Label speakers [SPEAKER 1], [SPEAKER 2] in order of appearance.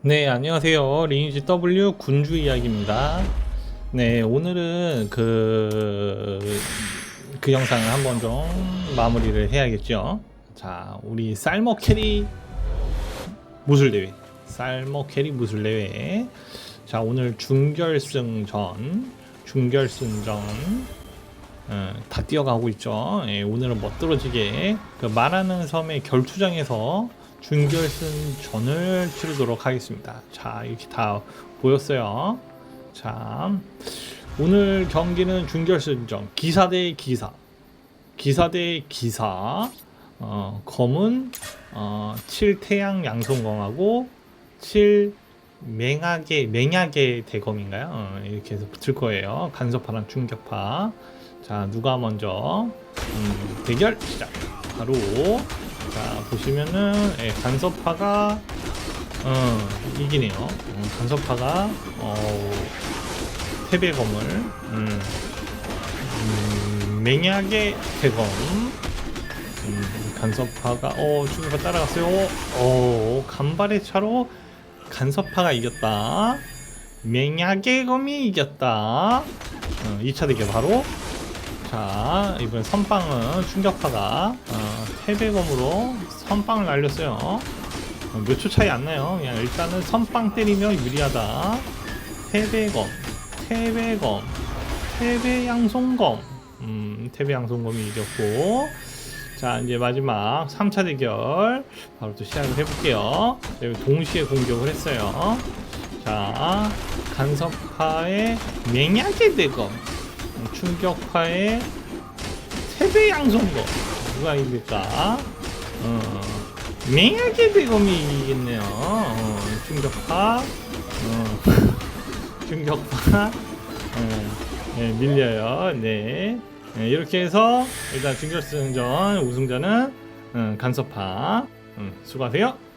[SPEAKER 1] 네, 안녕하세요. 리니지 W 군주 이야기입니다. 네, 오늘은 그, 그 영상을 한번 좀 마무리를 해야겠죠. 자, 우리 쌀먹 캐리 무술대회. 쌀먹 캐리 무술대회. 자, 오늘 준결승전, 준결승전, 어, 다 뛰어가고 있죠. 예, 오늘은 멋들어지게 그 말하는 섬의 결투장에서 준결승전을 치르도록 하겠습니다. 자, 이렇게 다 보였어요. 자, 오늘 경기는 준결승전 기사 대 기사, 기사 대 기사. 어, 검은 어, 7태양 양손검하고 7 맹하게 맹약의 대검인가요? 어, 이렇게 해서 붙을 거예요. 간섭파랑 충격파. 자, 누가 먼저 음, 대결 시작. 바로 자 보시면은 예, 간섭파가 어, 이기네요. 어, 간섭파가 어, 태배 검을 음, 음, 맹약의 대검 음, 간섭파가 어 충격파 따라갔어요. 어 간발의 차로 간섭파가 이겼다. 맹약의 검이 이겼다. 어, 2차 대결 바로 자 이번 선빵은 충격파가 어, 태배검으로 선빵을 날렸어요. 어, 몇초 차이 안 나요. 그냥 일단은 선빵 때리면 유리하다. 태배검 태배검 태배양손검. 음 태배양손검이 이겼고. 자 이제 마지막 3차 대결 바로 또 시작을 해볼게요. 동시에 공격을 했어요. 자 간섭파의 맹약의 대검 충격파의 세배 양손거 누가 이길까? 어, 맹하게 대검이 이기겠네요. 어, 충격파, 어, 충격파, 어, 네, 밀려요. 네. 네, 이렇게 해서 일단 준결승전 우승자는 어, 간섭파. 음, 수고하세요.